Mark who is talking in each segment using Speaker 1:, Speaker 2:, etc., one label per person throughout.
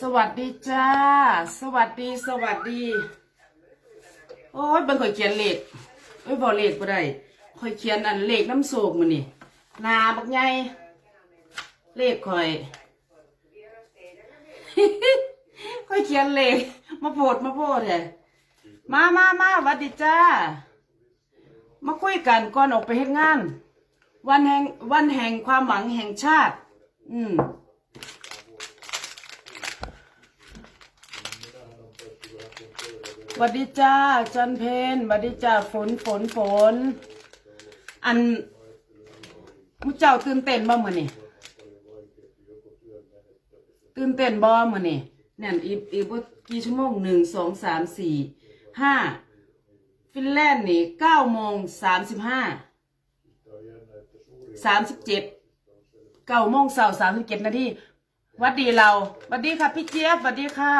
Speaker 1: สวัสดีจ้า สวัสดีสวัสดี โอ้ยเบิ่งข่อยเขียนเลขเอ้ยบ่เลขบ่ได้ข่อยเขียนอันเลขน้ำโศกมื้อนี่นาบักใหญ่เลขข่อยข่อยเขียนเลขมาโพดมาโพดแท้มามามาหวัดดีจ้า มาคุยกันก่อนออกไปเฮ็ดงาน วันแห่งวันแห่งความหวังแห่งชาติ อืม วัสดีจ้าจันเพนสวัสดีจ้าฝนฝนฝน อันมุเจ้าตื่นเต้นบ่มื้อนี่ตื่นเต้นบ่มื้อนี่เนี่ยอีกอีกบ่กี่ชั่วโมงหนึ่งสองสามสี่ห้าฟินแลนด์นี่เก้าโมงสามสิบห้าสามสิบเจ็ดเก้าโมงเสาร์สามสิบเจ็ดนาทีวัดดีเราวัดดีค่ะพี่เจี๊ยบวัดดีค่ะ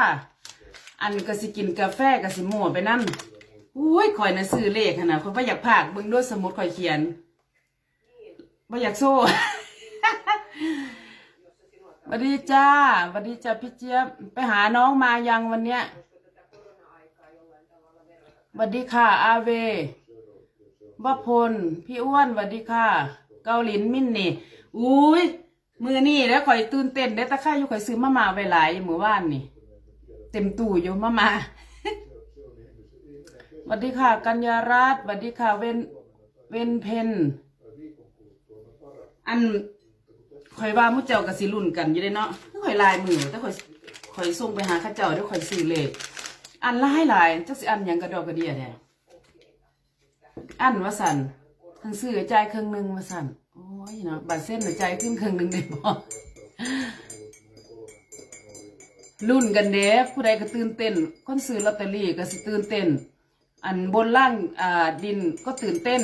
Speaker 1: อันก็สิกินกาแฟก็สิมั่วไปนั่นอุ้ยข่อยน่ะซื้อเลขขนาดข่อยบ่อยากพากเบิ่งด้วยสมุดข่อยเขียนบ่อยากโซ่วัสดีจ้าวัสดีจ้าพี่เจี๊ยบ ไปหาน้องมายังวันเนี้ยวัสดีค่ะ อาเววพล พี่อ้วนวัสดีค่ะ เกาหลินมินนี่อุ้ยมือนี่แล้วข่อยตื่นเต้นได้ตะค่าอยู่ข่อยซื้อมามาไว้หลายอยู่มื้อวานนี่ เต็มตู้อยู่มามาสวัสดีค่ะ กัญญารัตน์สวัสดีค่ะ เวนเวนเพนอันข่อยว่ามุเจ้ากับสิรุ่นกันอยู่ได้เนาะข่อยลายมือแต่ข่อยข่อยส่งไปหาข้าเจ้าดี๋ยข่อยซื้อเลขอันละให้หลายจักสิอันหยังกระดอกกระเดียแท้อันว่าสันทั้งซื้อจ่ายครึ่งหนึ่งว่าสันโอ้ยเนาะบัตรเส้นน่ะจ่ายขึ้นครึ่งหนึ่งได้บ่ รุ่นกันเด้ผู้ใดก็ตื่นเต้นคนซื้อลอตเตอรี่ก็สิตื่นเต้น อันบนล่างอ่าดินก็ตื่นเต้น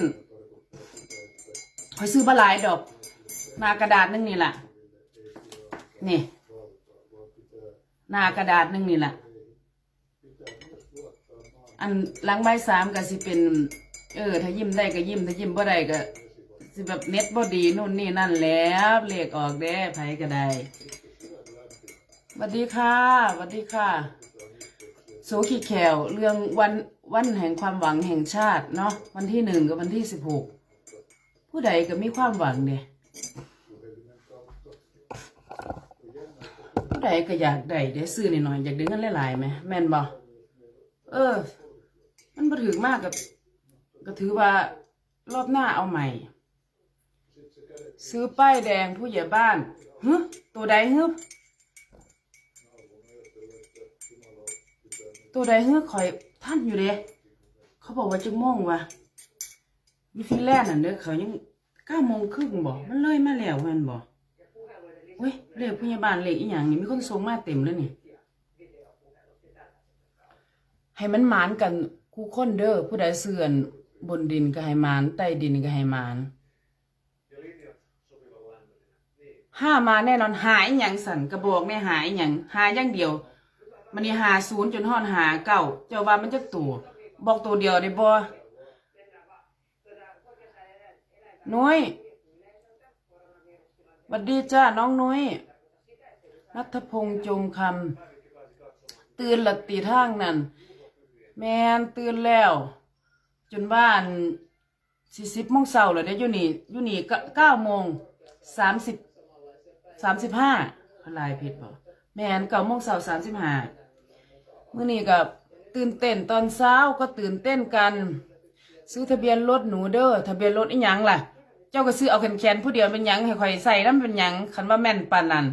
Speaker 1: คอยซื้อมาหลายดอกหนากระดาษหนึงนี่แหละนี่หนากระดาษหนึงนี่แหละอันหลังใบสามก็สิเป็น เออ ถ้ายิ้มได้ก็ยิ้มถ้ายิ้มบ่ได้ก็สิแบบเน็ตบ่ดีนู่นนี่นั่นแล้วเลขออกเด้ไผก็ได้ วัสดีค่ะสวัสดีค่ะโซขีแขวเรื่องวันวันแห่งความหวังแห่งชาติเนาะวันที่หนึ่งกับวันที่สิบหกผู้ใดก็มีความหวังเนี่ยผู้ใดก็อยากได้ได้ซื้อหน่อยๆอยากได้เงินหลายๆไหมแม่นบ่เออ มันบ่ถือมากกับก็ถือว่ารอบหน้าเอาใหม่ ซื้อป้ายแดงผู้ใหญ่บ้านฮึตัวใดฮึ ตัวใดเฮ้อคอยท่านอยู่เด้เขาบอกว่าจังโมงวะมีฟินแลนด์น่ะเด้อเขายังเก้าโมงครึ่งบอกมันเลยมาแล้วแมันบอกเว้ยเลขพยาบาลเลขอีหยังนี่มีคนส่งมาเต็มแล้วนี่ให้มันหมานกันคู่คนเด้อผู้ใดเสื่อนบนดินก็ให้หมานใต้ดินก็ให้หมานห้ามาแน่นอนหายอย่างสั่นกระบอกแน่หายอย่างหายอย่างเดียว มันนี่หาศูนย์จนฮอดหาเก้าเจ้าว่ามันจะตัวบอกตัวเดียวได้บ่นุ้ยหวัดดีจ้าน้องนุ้ยนัทพงษ์จมคำตื่นหลักตีทางนั่น แมนตื่นแล้ว จนบ้านสี่สิบโมงเช้าเลยเด้อยู่นี่อยู่นี่เก้าโมงสามสิบสามสิบห้าอะไรผิดบ่แมนเก้าโมงเช้าสามสิบห้า มื่อนี้ก็ตื่นเต้นตอนเช้าก็ตื่นเต้นกัน ซื้อทะเบียนรถหนูเด้อทะเบียนรถอีหยังล่ะ เจ้าก็ซื้อเอาแขนๆผู้เดียวเป็นหยังให้ข่อยใส่น้ำเป็นหยังคันว่าแม่นปานนั้น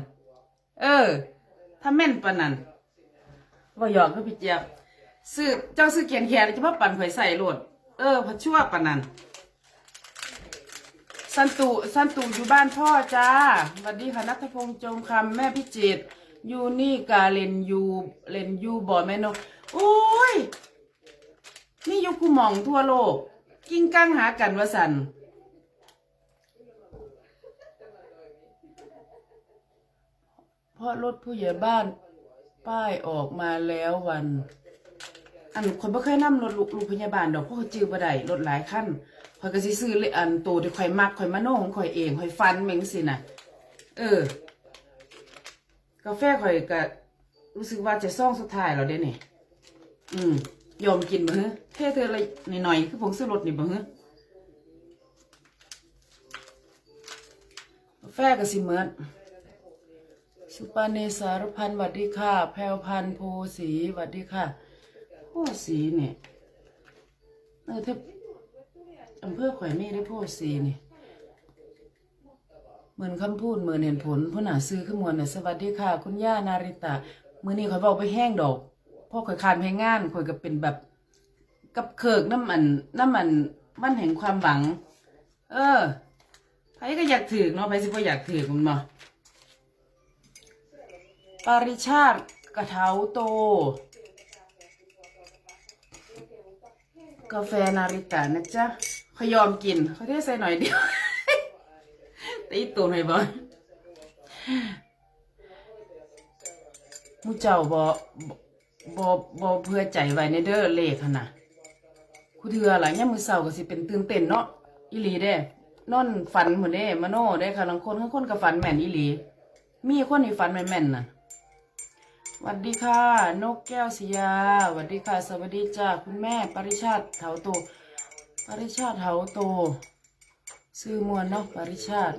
Speaker 1: เออ ถ้าแม่นปานนั้นว่าหยอกก็พี่เจี๊ยบซื้อเจ้าซื้อแขนแขนจะมาปั่นข่อยใส่รถเออพอชั่วปานนั้นสันตุสันตุอยู่บ้านพ่อจ้าสวัสดีค่ะนัทพงษ์จงคำแม่พิจิตร ยูนี่กาเลนยูเลนยูบอแม่นกโอ้ยนี่อยุคูมองทั่วโลก กิ้งก้างหากันว่าสันเพราะรถผู้ใหญ่บ้าน ป้ายออกมาแล้ววัน อันคนบ่เคยนำรถลูกพยาบาลดอกเพราะเขาจื้อบ่ได้รถหลายคันพข่อยก็สิซื้อเลยอันตัวที่ข่อยมักข่อยมาโน่ของข่อยเองข่อยฟันแม่งสิน่ะเออ กาแฟข่อยก็รู้สึกว่าจะซ่องสุดท้ายแล้วเด้นี่ อืม ยอมกินบ่ฮะเท่เธออะไรหน่อยๆคือผงซื้อรสนี่บ่ฮะกาแฟก็สิเหมือนสุปาเนสารพันธ์หวัดดีค่ะ แพรวพันธ์โพสีหวัดดีค่ะโพสีเนี่ยเออถ้าอำเภอข่อยนี่ได้โพสีนี่ เหมือนคำพูดเหมือนเห็นผลผู้หนาซื้อขึ้นมวลน่ะสวัสดีค่ะ คุณย่านาริตามือนี้ข่อยบอกไปแห้งดอกพ่อข่อยคานเพลงานข่อยก็เป็นแบบ กับเคิกน้ำมันน้ำมันมันแห่งความหวัง เออใครก็อยากถือเนาะใครสิบ่อยากถือคุณมาปาริชาติกระเทาโต กาแฟนาริตานะจ๊ะขอยยอมกินเขาได้ใส่หน่อยเดียว ตีตัวหน่อยบ่มูเจ้าบ่บ่บ่เพื่อใจไว้ในเด้อเลขหั่นน่ะคูเทือหล่ะยามมื้อเช้าก็สิเป็นตื่นเต้นเนาะอีหลีเด้นอนฝันหมื้อเด้มโนเด้ค่ะลางคนบางคนก็ฝันแม่นอีหลี มีคนที่ฝันแม่นๆน่ะสวัสดีค่ะ นกแก้วสิยาสวัสดีค่ะ สวัสดีจ้าคุณแม่ ปริชาติเถาโต ปริชาติเถาโต ซื้อมวลเนาะปริชาติ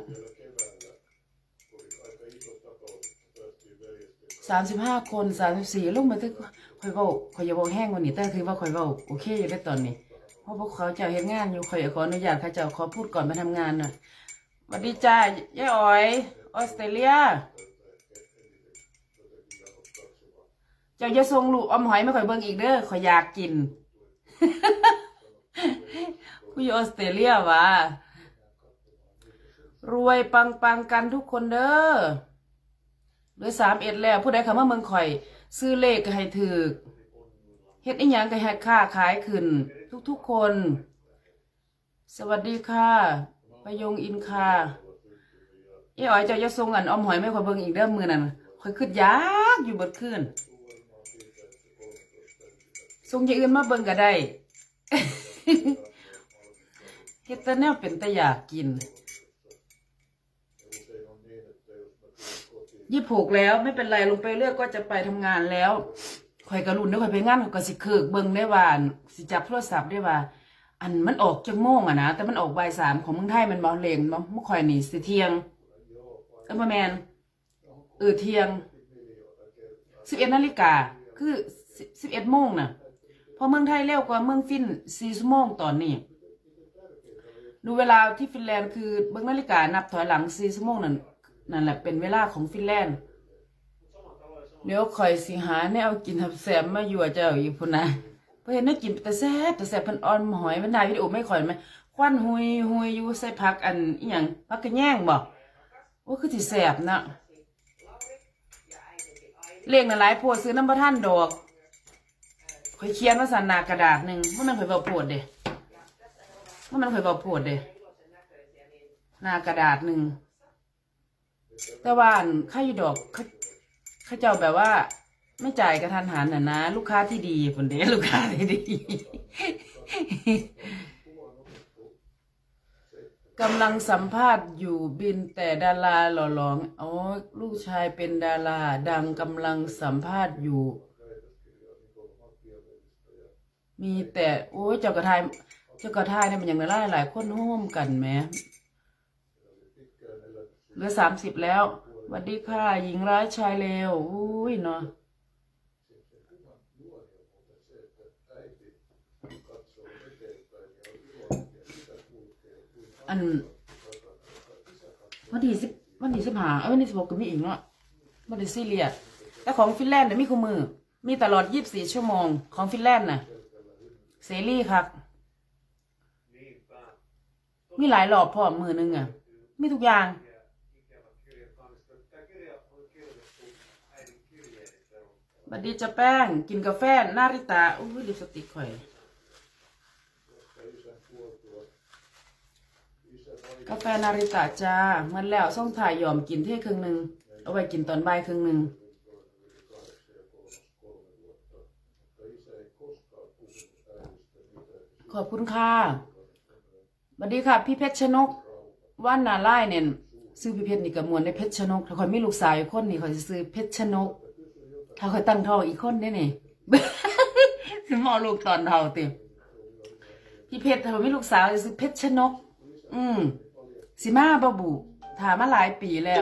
Speaker 1: สามสิบห้าคนสามสิบสี่ลูกมาทึกข่อยเบาข่อยอย่าบอกแห้งกวันนี้แต่คือว่าข่อยเบาโอเคอยู่ได้ตอนนี้ เพราะพวกเขาเจ้าเฮ็ดงานอยู่ข่อยขออนุญาตเขาเจ้าขอพูดก่อนไปทำงานหน่อยสวัสดีจ้ายายอ๋อยออสเตรเลียเจ้าจะส่งลูกอมหอยไมาข่อยเบิ่งอีกเด้อข่อยอยากกินผู้อยู่ออสเตรเลียวะ รวยปังปังๆกันทุกคนเด้อเหลือสามเอ็ดแล้ว ผู้ใดคำว่าเมืองข่อย ซื้อเลขก็ให้ถือเฮ็ดอีหยังก็ให้ค่าขายขึ้น ทุกๆคน สวัสดีค่ะประยงอินค่าเอ้อ๋อยเจ้าจะส่งอันอมหอยไม่ข่อยเบิ่งอีกเด้อมือนั่นข่อยขึ้นยากอยู่บิดคืนส่งอย่างอื่นมาเบิ่งก็ได้เฮ็ดแต่แนวเป็นแต่อยากกิน ยี่ผูกแล้วไม่เป็นไรลงไปเลือกก็จะไปทำงานแล้วข่อยกระลุนเด้อข่อยไปงานขอยก็สิเคิกเบิ่งได้ว่าสิจับโทรศัพท์ได้ว่า อันมันออกจังโมงอะนะแต่มันออกบ่ายสามของเมืองไทยมันบ่เลงบ่เมื่อข่อยนี่สิเที่ยงเออบ่แมนเออเที่ยงสิบเอ็ดนาฬิกาคือสิบเอ็ดโมงน่ะพอเมืองไทยเร็วกว่าเมืองฟินสี่ชั่วโมงตอนนี้ดูเวลาที่ฟินแลนด์คือเบิ้งนาฬิกานับถอยหลังสี่ชั่วโมงนั่น นั่นแหละเป็นเวลาของฟินแลนด์เดี๋ยวคอยสิหาแนวกินทับแซมมาอยู่เจ้าอีกพุ่นนะเพื่อนน่ากินแต่แซ่บแต่แซ่บเพิ่นออนหอยมันได้วิดีโอไม่ค่อยไหมควันหุยหุยอยู่ใส่ผักอันอีหยังผักกระแยงบ่โอ้คือสิแซ่บนะเลขน่ะหลายโพดซื้อน้ำประท่านดอกคอยเขียนว่าสันหนากระดาษหนึ่งว่ามันคอยเบาโพดเด้ว่ามันคอยเบาโพดเด้หน้ากระดาษหนึ่ง แต่ว่าอันค่าอยู่ดอกขาเขาเจ้าแบบว่า ไม่จ่ายกระทันหันน่ะนะลูกค้าที่ดีคนเดียลูกค้าที่ดีกำลังสัมภาษณ์อยู่บินแต่ดาราหล่อหลองอ๋อลูกชายเป็นดารา ดังกำลังสัมภาษณ์อยู่ มีแต่โอ้ยเจ้ากระทายเจ้ากระทายเนี่ยมันย่างไรหลายคนห้มกันแหม เหลือสามสิบแล้วสวัสดีค่ะ หญิงร้ายชายเลวอุ้ยเนาะอันวันที่สิบวันที่สิบห้าเอ้วันที่สิบหกก็มีอีกเนาะวันที่ซีเรียสแต่ของฟินแลนด์เนี่ยมีคู่มือ มีตลอดยี่สิบสี่ชั่วโมงของฟินแลนด์น่ะเสรีครับมีหลายหลอบพร้อมมือหนึงอะ มีทุกอย่าง บัดดีจะแป้งกินกาแฟนาริตาอุ้ยลิปสติกข่อยกาแฟนาริตาจ้ามันแล้วส่งถ่ายยอมกินเท่ครึ่งหนึ่งเอาไว้กินตอนบ่ายครึ่งหนึ่งขอบคุณค่ะสวัสดีค่ะ พี่เพชรชนกว่านนาไล่เนี่ยซื้อพี่เพชรนี่กับมวลได้เพชรชนกถ้าคอยมีลูกสาวอีกคนนี่คอยสิซื้อเพชรชนก ถ้าคอยตั้งท้องอีกคนได้นี่สิมอลูกตอนเท่าเต็มพี่เพชรถ้าคอมีลูกสาวจะซื้อเพชรชนก อืมสิมาบบุถามมาหลายปีแล้ว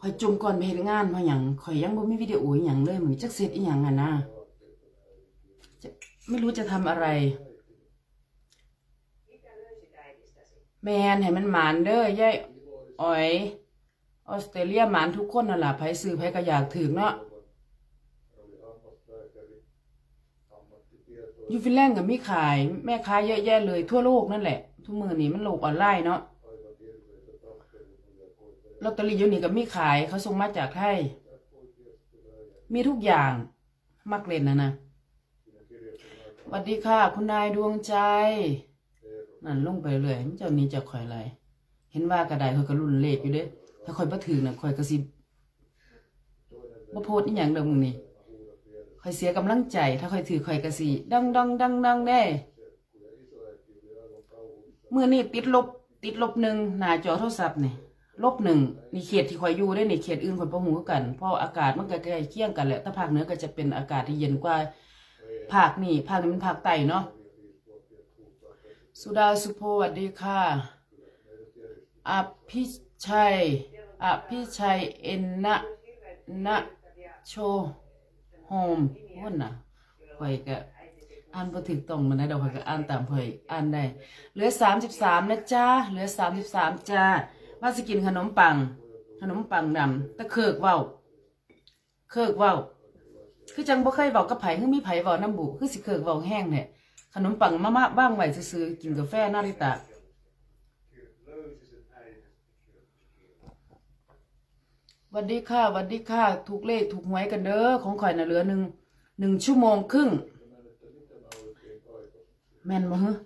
Speaker 1: คอยจุ่มก่อนไปเฮ็ดงานเพราะหยังคอยยังบ่มีวิดีโออย่างเลยเหมือนจักเสร็จอีหยังอะนะไม่รู้จะทำอะไร แมนให้มันหมานเด้อยายอ๋อย ออสเตรเลียหมานทุกคนนั่นล่ะไผซื้อไผก็อยากถึงเนาะอยู่ฟินแลนด์ก็มีขาย แม่ค้าเยอะแยะเลยทั่วโลกนั่นแหละ ทุกมือนี้มันโลกออนไลน์เนาะลอตเตอรี่ยูนี่ก็มีขายเขาส่งมาจากไทย มีทุกอย่างมักเล่นนะนะสวัสดีค่ะ คุณนายดวงใจ นั่นลงไปเลยมันเจ้านี้จะคอยไรเห็นว่ากระไดคอยก็รุ่นเลขอยู่เด้ถ้าคอยบ่ถึงน่ะคอยก็สิบ่โพดอีหยังเด้อมึงนี่คอยเสียกำลังใจ ถ้าคอยถือคอยก็สิดังดังดังดังได้มื้อนี้ติดลบติดลบหนึ่งหน้าจอโทรศัพท์นี่ลบหนึ่งนี่เขตที่คอยอยู่ได้นี่เขตอื่นคอยบ่ฮู้คือกันเพราะอากาศมันก็ใกล้เคียงกันแหละแต่ภาคเหนือก็จะเป็นอากาศที่เย็นกว่าภาคนี่ภาคนี้มันภาคใต้เนาะ สุดาสุโพวัสดีค่ะอภิชัยอภิชัยเอ็นนะนะโชโฮมว่นน่ะข่อยก็อ่านบ่ถึกต้องมันนะเดี๋ยวข่อยก็อ่านตามข่อยอ่านได้ เหลือ33นะจ้าเหลือ33จ้าว่าสิกินขนมปัง ขนมปังดำตะเคิกเว้าเคิกเว้าคือจังบ่เคยเว้ากับไผคือมีไผเว้าน้ำบุคือสิเคิกเว้าแห้งแท้ ขนมปังมามาบ้างไว้ซื้อๆกินกาแฟนาริตะวัสดีค่ะวัสดีค่ะ ถูกเลขถูกหวยกันเด้อของข่อยน่ะเหลือหนึ่งหนึ่งชั่วโมงครึ่ง แม่นบ่ฮะ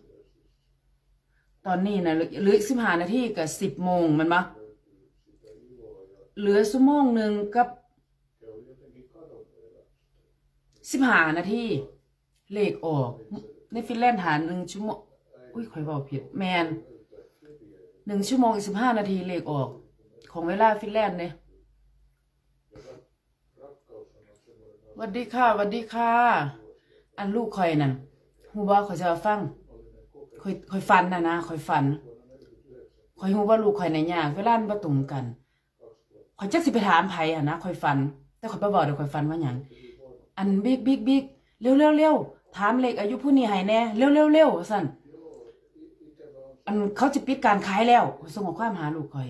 Speaker 1: ตอนนี้นะเหลือหลือสิบห้านาทีกับสิบโมงมันบ่เหลือชั่วโมงหนึ่งกับสิบห้านาทีเลขออก ในฟินแลนด์หาหนึ่งชั่วโมงอุ้ยข่อยบอกผิดแมนหนึ่งชั่วโมงอีกสิบห้านาทีเลขออก ของเวลาฟินแลนด์เนี่ยวัสดีค่ะวัสดีค่ะ อันลูกข่อยนั่นฮู้บ่ข่อยจะฟังข่อยข่อยฟันนะนะข่อยฟันข่อยฮูว่าลูกข่อยในยากเวลามันบ่ตรงกันข่อยจักสิไปถามไผอะนะข่อยฟัน แต่ข่อยบ่บอกเดี๋ยวข่อยฟันว่าหยังอันบิ๊กบิ๊กบิ๊กเร็วเร็วเร็ว ถามเลขอายุผู้นี้ให้แน่เร็วเร็วเร็วสั่นอันเขาจะปิดการขายแล้วส่งข้อความหาลูกข่อย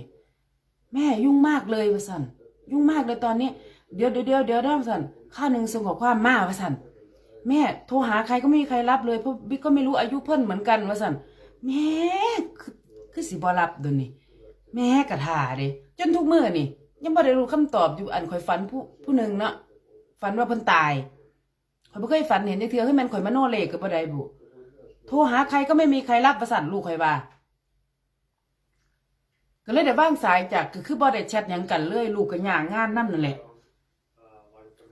Speaker 1: แม่ยุ่งมากเลยว่าสั่นยุ่งมากเลยตอนนี้เดี๋ยวเดี๋ยวเดี๋ยวเดี๋ยวได้สั่นค่าหนึ่งส่งข้อความมาว่าสั่นแม่โทรหาใครก็ไม่มีใครรับเลยเพราะบิ๊กก็ไม่รู้อายุเพิ่นเหมือนกันว่าสันแม่คือคือสิบ่รับเดี๋ยวนี้แม่กระทาเด้จนทุกมื้อนี่ยังบ่ได้รู้คำตอบอยู่อันข่อยฝันผู้ผู้หนึ่งเนาะฝันว่าเพิ่นตาย ข่อยบ่เคยฝันเห็นจักเทื่อคือแม่นข่อยมโนเลขก็บ่ได้บุโทรหาใครก็ไม่มีใครรับว่าสั่นลูกข่อยว่าก็เลยได้วางสายจากก็คือบ่ได้แชทหยังกันเลยลูกก็ย่างงานนำนั่นแหละ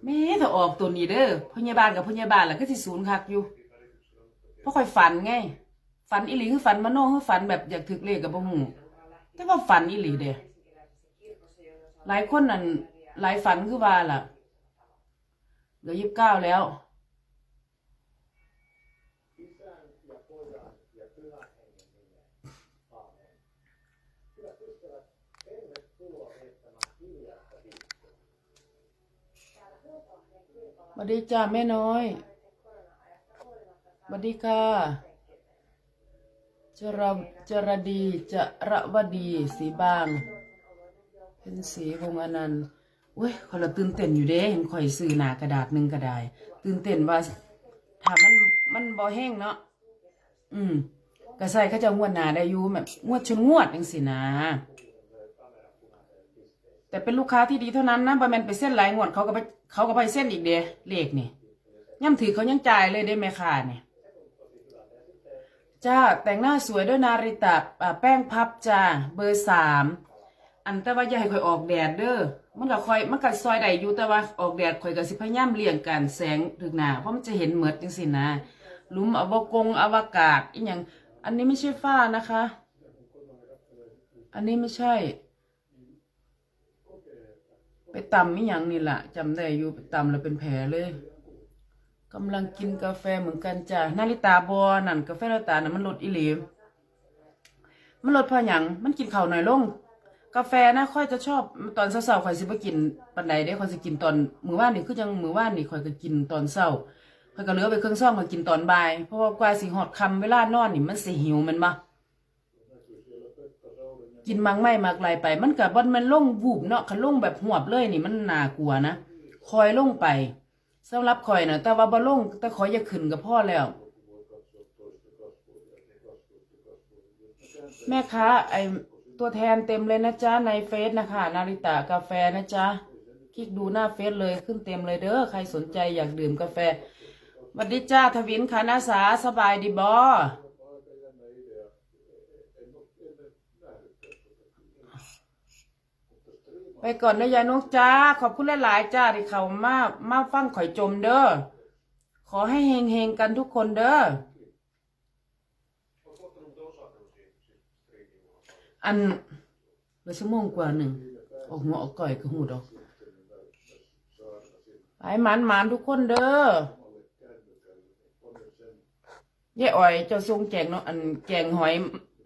Speaker 1: แม่ถ้าออกตัวนี้เด้อพยาบาลกับพยาบาลล่ะก็สิศูนย์คักอยู่เพราะค่อยฝันไงฝันอีหลีคือฝันมโนคือฝันแบบอยากถึกเลขกับบ่ฮู้แต่ว่าฝันอีหลีเด้หลายคนนั่นหลายฝันคือว่าล่ะเหลือยี่สิบเก้าแล้ว ส วัสดีจ้าแม่น้อยสวัสดีค่ะจระจรดีจระวดีสีบาง เป็นสีวงอนันต์เว้ยขอยละตื่นเต้นอยู่เด้เห็นข่อยซื้อหนากระดาษหนึ่งก็ได้ตื่นเต้นว่าถ้ามันมันบ่แห้งเนาะอืมก็ใส่เขาจะงวดหนาได้อยู่แบบงวดชนงวดจังสินะ แต่เป็นลูกค้าที่ดีเท่านั้นนะบะแมนไปเส้นหลายงวดเขาก็ไปเขาก็ไปเส้นอีกเด้เลขนี่ย่ำถือเขายังจ่ายเลยได้ไหมค่ะเนี่ยจ้าแต่งหน้าสวยด้วยนาริตะแป้งพับจ้าเบอร์สามอันแต่ว่าอย่าให้ข่อยออกแดดเด้อมันก็คอยมันก็ซอยได้อยู่แต่ว่าออกแดดข่อยก็สิพยายามเลี่ยงการแสงถึงหนาเพราะมันจะเห็นเหมือดจังซี่นะหลุมอวกงอวกาศอีหยังอันนี้ไม่ใช่ฝ้านะคะ อันนี้ไม่ใช่ ตำอีหยังนี่แหละจำได้อยู่ไปตำแล้วเป็นแผลเลยกำลังกินกาแฟเหมือนกันจ้ะนาริตาบอนั่นกาแฟนาริตานั่นมันลดอีหลีมันลดเพราะหยังมันกินข้าวหน่อยลง กาแฟนะค่อยจะชอบตอนเช้าๆค่อยสิบ่กินปานใดเด้ค่อยสิกินตอนมื้อวานนี่คือจังมื้อวานนี่ค่อยก็กินตอนเช้าค่อยก็เหลือไปเครึ่องซ่องค่อยกินตอนบ่ายเพราะว่ากว่าสิฮอดค่ำเวลานอนนี่มันสิหิวมันบ่ กินมังไม่มากลายไป มันก็บ่แมันลงวูบเนาะคันลงแบบหวบเลยนี่มันน่ากลัวนะคอยลงไปสำหรับข่อยนะแต่ว่าบ่ลงแต่ขอยอย่าขึ้นก็พอแล้ว แม่ค้าไอตัวแทนเต็มเลยนะจ๊ะในเฟซนะคะ นาริตากาแฟนะจ๊ะคลิกดูหน้าเฟซเลยขึ้นเต็มเลยเด้อใครสนใจอยากดื่มกาแฟสวัสดีจ้าทวินคานาสาสบายดีบอไป ก่อนนะยายนกจ้า ขอบคุณหลายๆจ้าที่เขามามาฟังข่อยจมเด้อขอให้เฮงๆกันทุกคนเด้ออันเหลือชั่วโมงกว่าหนึ่งออกหัวออกก่อยก็หูดอกไปหมันหมันทุกคนเด้อยายอ๋อยเจ้าทรงแกงเนาะอันแกงหอย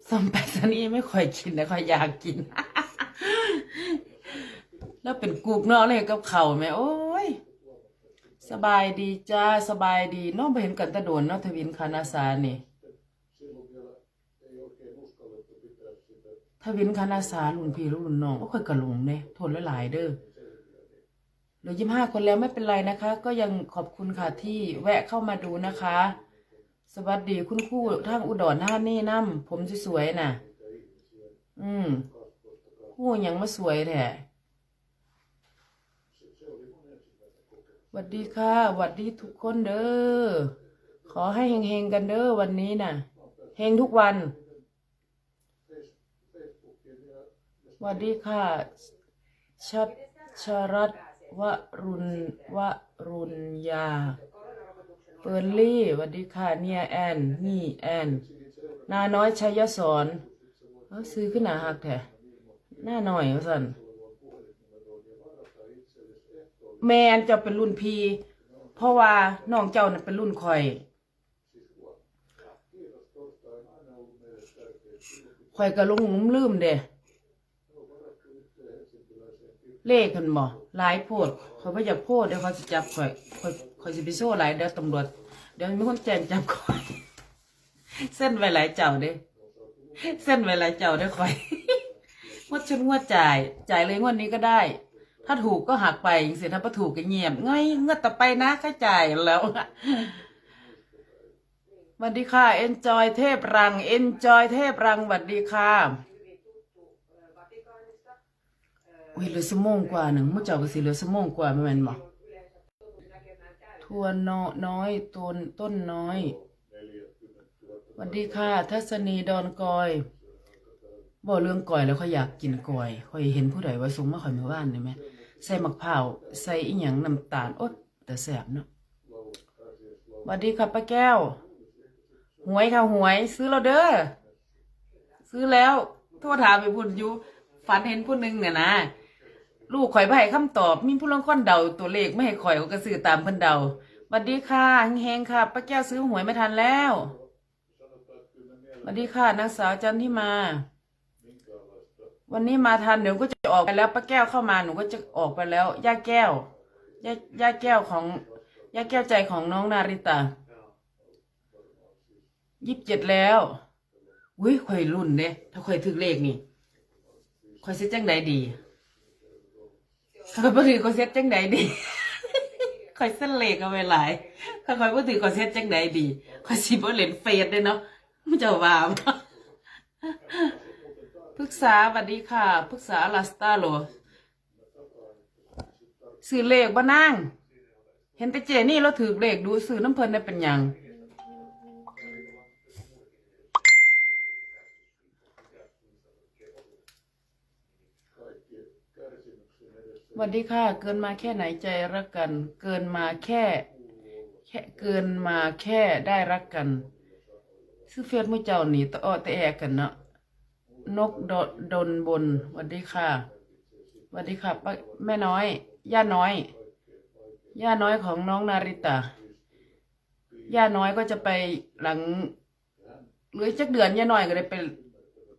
Speaker 1: ซัมปซะนี่ไม่ค่อยกินแต่ค่อยอยากกิน แล้วเป็นกุกเนาะเลยกับเข่าไหมโอ้ย สบายดีจ้าสบายดีน้องไปเห็นกันตะโดนเนาะทวินคานาสานี่ถ้าวินคณะสารุ่นพี่รุ่นน้องก็ค่อยกระหลงเนี่ยทนหลายๆเด้อเหลือยี่ห้าคนแล้วไม่เป็นไรนะคะ ก็ยังขอบคุณค่ะที่แวะเข้ามาดูนะคะ สวัสดีคุณครู่ทางอุดรท่านี่น้ำผมสวยๆน่ะ อืมคู่ยังมาสวยแท้ สวัสดีค่ะสวัสดีทุกคนเด้อ ขอให้เฮงๆกันเด้อวันนี้น่ะ เฮงทุกวันสวัสดีค่ะ ชัดชรัตวรุณวรุณยาเฟิร์นลี่สวัสดีค่ะ เนียแอน นี่แอน นาน้อยชัยสอนเอาซื้อขึ้นหนาหักแท้หน้าหน่อยว่าสัน แมนเจะเป็นรุ่นพีเพราะว่าน้องเจ้าน่ะเป็นรุ่นคอยคอยก็ลงลุมลืมเด้เลขกันบ่หลายโพดเขาไม่อยากโพดเดี๋ยวเขาจะจับข่อยข่อยข่อยสิไปโซ่หลายเดี๋ยวตำรวจเดี๋ยวมีคนแจ้งจับข่อย เส้นไว้หลายเจ้าเด้เส้นไว้หลายเจ้าเด้อข่อยงวดชุนงวดจ่าย จ่ายเลยงวดนี้ก็ได้ ถ้าถูกก็หักไปเสียถ้าไม่ถูกก็เงียบง่อยงวดต่อไปนะค่าจ่ายแล้วสวัสดีค่ะ enjoy เทพรัง enjoy เทพรังสวัสดีค่ะอุ้ยเหลือสมงกว่าหนึ่งมุ่เจ้าก็สิเหลือสมงกว่าไม่แม่นบ่ทวนนอน้อยต้นต้นน้อยสวัสดีค่ะ ทัศนีดอนกอยบ่เรื่องก่อยแล้วเขาอยากกินก่อยข่อยเห็นผู้ใดว่าส่งมาข่อยมื่อวานนี่ไหม ใส่มะพร้าวใส่อีหยังน้ำตาลโอ๊ยแต่แสบเนาะสวัสดีค่ะป้าแก้ว หวยค่ะหวย ซื้อแล้วเด้อซื้อแล้วโทษถามไปพุ่นอยู่ฝันเห็นผู้หนึงเนี่ยนะลูกข่อยบ่ให้คำตอบ มีผู้ลางคนเดาตัวเลขไม่ให้ข่อยก็ซื้อตามเพิ่นเดาสวัสดีค่ะเฮงๆค่ะป้าแก้วซื้อหวยไม่ทันแล้วสวัสดีค่ะนางสาวจันทิมา วันนี้มาทันเดี๋ยวก็จะ ออกไปแล้วป้าแก้วเข้ามาหนูก็จะออกไปแล้วย่าแก้วย่าย่าแก้วของย่าแก้วใจของน้องนาริตายี่สิบเจ็ดแล้วอุ้ยข่อยรุ่นเด้ถ้าข่อยถึกเลขนี่ข่อยเซ็ตจังใดดีข้อยบ่ถือก็เซ็ตจังใดดีข่อยเส้นเลขเอาไว้หลายข้อยบ่ถือก็เซ็ตจังใดดีข่อยสิบ่เล่นเฟซเด้เนาะมันจะว่าบ่ ปรึกษาสวัสดีค่ะปรึกษาลาสตาโลซื้อเลขบ่นางเห็นแต่เจนี่เราถือเลขดูซื้อน้ำเพลินได้เป็นยังสวัสดีค่ะ เกินมาแค่ไหนใจรักกัน เกินมาแค่ แค่เกินมาแค่ได้รักกัน ซื้อเฟียดมือเจ้านี่ตะอ้อตะแอกันเนาะ นกดดนบนสวัสดีค่ะสวัสดีค่ะป้าแม่น้อย ย่าน้อย ย่าน้อยของน้องนาริตาย่าน้อยก็จะไปหลังเหลือจักเดือนย่าน้อยก็ได้ไป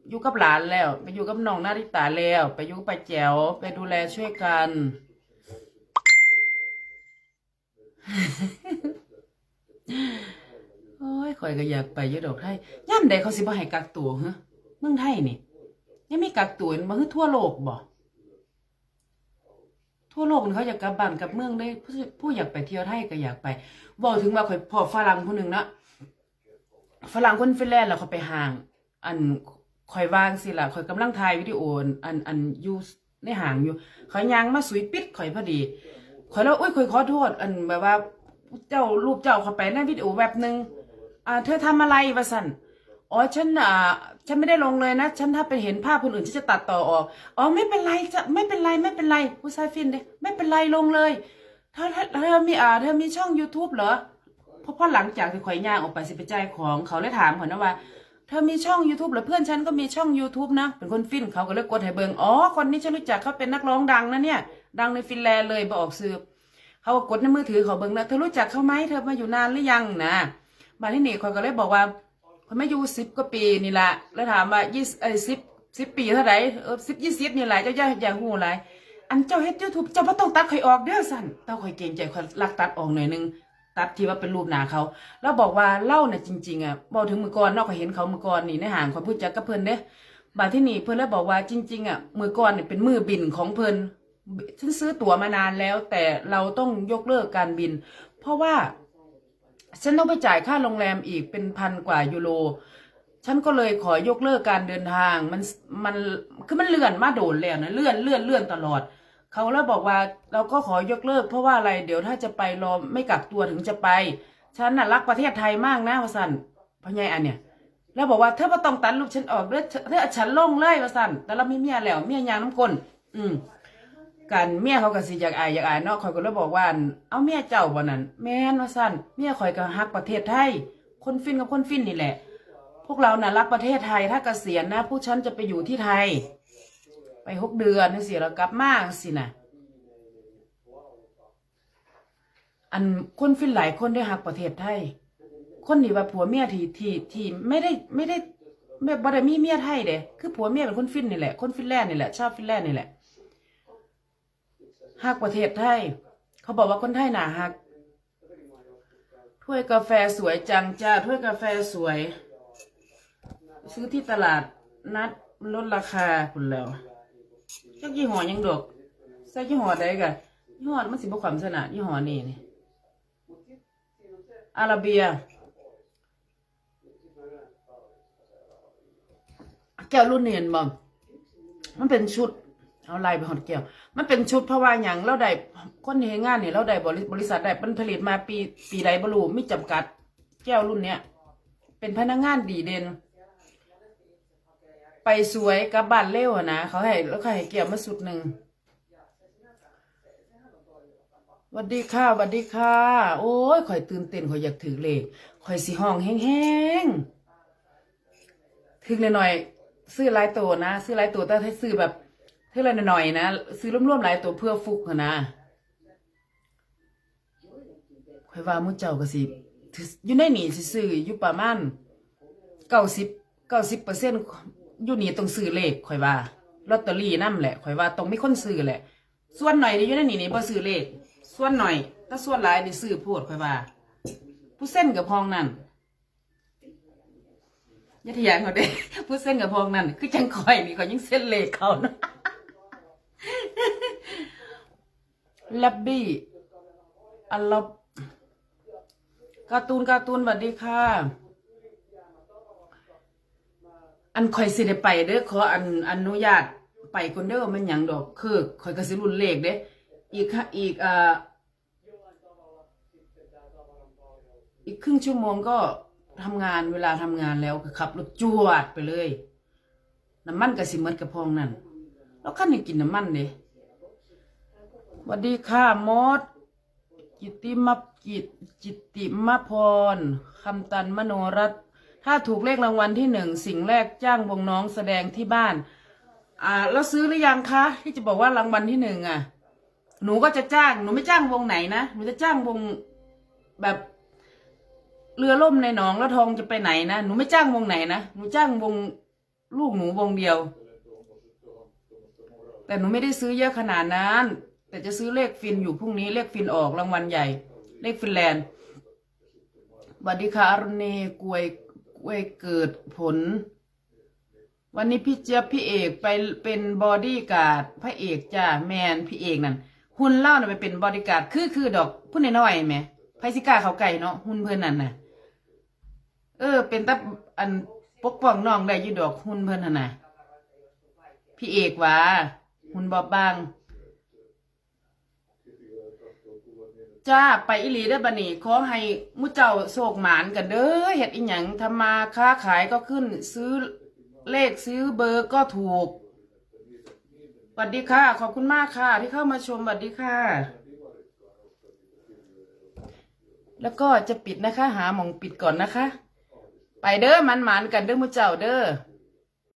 Speaker 1: อยู่กับหลานแล้ว ไปอยู่กับน้องนาริตาแล้ว ไปอยู่กับป้าแจ๋วไปดูแลช่วยกัน โอ้ยข่อยก็อยากไปยู่ดอกไทยย่ำใดเขาสิบ่ให้กักตัวฮะ เมืองไทยนี่ยังมีกักตัวบ่คือทั่วโลกบ่ทั่วโลกเขาอยากกลับบ้านกลับเมืองได้ผู้ผู้อยากไปเที่ยวไทยก็อยากไปบอกถึงว่าข่อยพอฝรั่งผู้หนึ่งนะฝรั่งคนฟินแลนด์แล้วเขาไปห่าง อันข่อยวางสิล่ะข่อยกำลังถ่ายวิดีโออันอันอยู่ในห่างอยู่ข่อยยางมาสุยปิดข่อยพอดีข่อยแล้วอุ้ยข่อยขอโทษ อันแบบว่า เจ้ารูปเจ้าเขาไปในวิดีโอแบบหนึ่งอ่า เธอทำอะไรวะสัน อ๋อฉันอ่าฉันไม่ได้ลงเลยนะ ฉันถ้าไปเห็นภาพคนอื่นฉันจะตัดต่อออกอ๋อไม่เป็นไรจะไม่เป็นไรไม่เป็นไรผู้ชายฟินเด้ไม่เป็นไรลงเลยเธอเธอมีอ่าเธอมีช่อง YouTube เหรอเพราะพราะหลังจากที่ข่อยย่างออกไปสิไปใจของเขาเลยถามเข่อยนะว่า เธอมีช่อง YouTube เหรอเพื่อนฉันก็มีช่อง YouTube นะ เป็นคนฟินเขาก็เลยกดให้เบิงอ๋อคนนี้ฉันรู้จักเขาเป็นนักร้องดังนะเนี่ย ดังในฟินแลนด์เลยบออกซื้อเขาก็กดในมือถือเขาเบิ่งนะเธอรู้จักเขาไหมเธอมาอยู่นานหรือยังนะมาที่นี่เขาก็เลยบอกว่า เขามาอยู่สิบกว่าปีนี่แหละแล้วถามว่ายี่สิบเอ้สิบสิบปีเท่าไหร่เออสิบยี่สิบนี่แหละเจ้าอย่าอย่าหูอะไรอันเจ้าเฮ็ดยูทูบเจ้าบ่ต้องตัดข่อยออกเด้อสั่นเต้าข่อยเกรงใจข่อยลักตัดออกหน่อยนึงตัดที่ว่าเป็นรูปหนาเขาแล้วบอกว่าเล่าเนี่ยจริงๆอะบอกถึงมือก่อนนอกข่อยเห็นเขามือก่อนนี่ในห่างข่อยพูดจักกับเพิ่นเด้บาดที่นี่เพิ่นเลยบอกว่าจริง ๆอะมือก่อนเนี่ยเป็นมือบินของเพิ่นฉันซื้อตั๋วมานานแล้ว แต่เราต้องยกเลิกการบิน เพราะว่า ฉันต้องไปจ่ายค่าโรงแรมอีกเป็นพันกว่ายูโร ฉันก็เลยขอยกเลิกการเดินทาง มัน มัน คือมันเลื่อนมาโดนแล้วนะ เลื่อน เลื่อน เลื่อนตลอด เขาแล้วบอกว่าเราก็ขอยกเลิก เพราะว่าอะไร เดี๋ยวถ้าจะไปรอไม่กักตัวถึงจะไป ฉันน่ะรักประเทศไทยมากนะวสันพ่อใหญ่อันเนี่ย แล้วบอกว่าเธอบ่ต้องตัดลูกฉันออกเด้อเธอเธอเอาฉันลงเลยวสันแต่เราไมีเมียแล้ว เมียยางน้ำก้นอืม กันเมียเขาก็สิอยากอายอยากอายเนาะข่อยก็เลยบอกว่าอั่นเอาเมียเจ้าบ่นั่นแม่นว่าซั่นเมียข่อยก็ฮักประเทศไทย คนฟินกับคนฟินนี่แหละ พวกเราน่ะรักประเทศไทยถ้าเกษียณนะผู้ฉันจะไปอยู่ที่ไทย ไปหกเดือนนี่สิแล้วกลับมาสินะอันคนฟินหลายคนได้ฮักประเทศไทย คนที่ว่าผัวเมียที่ที่ที่ไม่ได้ไม่ได้ไม่บ่ได้มีเมียไทยเด้คือผัวเมียเป็นคนฟินนี่แหละคนฟินแลนด์นี่แหละชาวฟินแลนด์นี่แหละ ฮักประเทศไทย เขาบอกว่าคนไทยหนาฮัก ถ้วยกาแฟสวยจังจ้า ถ้วยกาแฟสวย ซื้อที่ตลาดนัดลดราคาคุณแล้วจักยี่ห้อยังดอกใส่ยี่ห้อใดกันยี่ห้อมันสิบความสนะยี่ห้อนี่นี่อาราเบีย แก้วรุ่นเนียนบ่มันเป็นชุด เอาลายไปหอดแก้ว มันเป็นชุดเพราะว่าอย่างเราได้คนเฮ็ดงานเนี่ยเราได้บริบริษัทได้มันผลิตมาปีปีใดบรูไม่จำกัด แก้วรุ่นเนี้ยเป็นพนักงานดีเด่นไปสวยกับบ้านเร็วอะนะเขาให้แล้วเขาให้แก้วมาสุดหนึ่งวัสดีค่ะวัสดีค่ะ โอ้ยข่อยตื่นเต้นข่อยอยากถือเลขข่อยสิห้องแห้งๆถึงหน่อยๆซื้อลายตัวนะ ซื้อลายตัวแต่ถ้าซื้อแบบ เท่าไรหน่อยๆนะซื้อร่วมๆหลายตัวเพื่อฟุกนะคอยว่ามุ่เจ้าก็สิอยู่ในนี่สิซื้ออยู่ประมาณเก้าสิบเก้าสิบเปอร์เซ็นต์อยู่หนีต้องซื้อเลขคอยว่าลอตเตอรี่นั่นแหละคอยว่าต้องมีคนซื้อแหละ ส่วนหน่อยนี่อยู่ในนี่นี่บ่ซื้อเลข ส่วนหน่อย ถ้าส่วนหลายนี่ซื้อโพดคอยว่า ผู้เส้นกับพองนั่นยะทะยานเขาเด้ผู้เส้นกับพองนั่นคือจังคอยนี่เขายังเส้นเลขเขานะ ลับบี้อัลลบการ์ตูนการ์ตูนสวัสดีค่ะ อันข่อยสิได้ไปเด้อขออันอนุญาตไปคนเด้อมันหยังดอก คือข่อยก็สิรุ่นเลขเด้อีกค่ะอีกอ่ออีกครึ่งชั่วโมงก็ทำงานเวลาทำงานแล้วก็ขับรถจวดไปเลย น้ำมันก็สิหมดกระพองนั่นแล้วคันนี้กินน้ำมันเด้ สวัสดีค่ะมด กิตติมกิจจิตติมพรคำตันมโนรัตน์ถ้าถูกเลขรางวัลที่หนึ่งสิ่งแรกจ้างวงน้องแสดงที่บ้าน อ่าแล้วซื้อหรือยังคะ ที่จะบอกว่ารางวัลที่หนึ่งอะ หนูก็จะจ้างหนูไม่จ้างวงไหนนะหนูจะจ้างวงแบบเรือล่มในหนองแล้วทองจะไปไหนนะหนูไม่จ้างวงไหนนะหนูจ้างวงลูกหนูวงเดียว แต่หนูไม่ได้ซื้อเยอะขนาดนั้น แต่จะซื้อเลขฟินอยู่พรุ่งนี้เลขฟินออกรางวัลใหญ่ เลขฟินแลนด์สวัสดีค่ะอรุณีกวยกวยเกิดผล วันนี้พี่เจี๊ยบพี่เอกไปเป็นบอดี้การ์ดพระเอกจ้าแมนพี่เอกนั่นหุ่นเล่าน่ะไปเป็นบอดี้การ์ดคือคือดอกผู้น้อยๆไหมไพสิก้าเขาไก่เนาะหุ่นเพื่อนนั่นน่ะ เออ เป็นตับอันปกป้องน้องได้อยี่ดอกหุ่นเพื่อนนั่นน่ะพี่เอกว่าหุ่นบอบบาง จ้าไปอิลีได้บันนี้ขอให้มุเจ้าโศกหมานกันเด้อเฮ็ดอีหยังทำมาค้าขายก็ขึ้น ซื้อเลขซื้อเบอร์ก็ถูกสวัสดีค่ะ ขอบคุณมากค่ะ ที่เข้ามาชมสวัสดีค่ะ แล้วก็จะปิดนะคะ หาหมองปิดก่อนนะคะ ไปเด้อมันหมานกันเด้อมุเจ้าเด้อ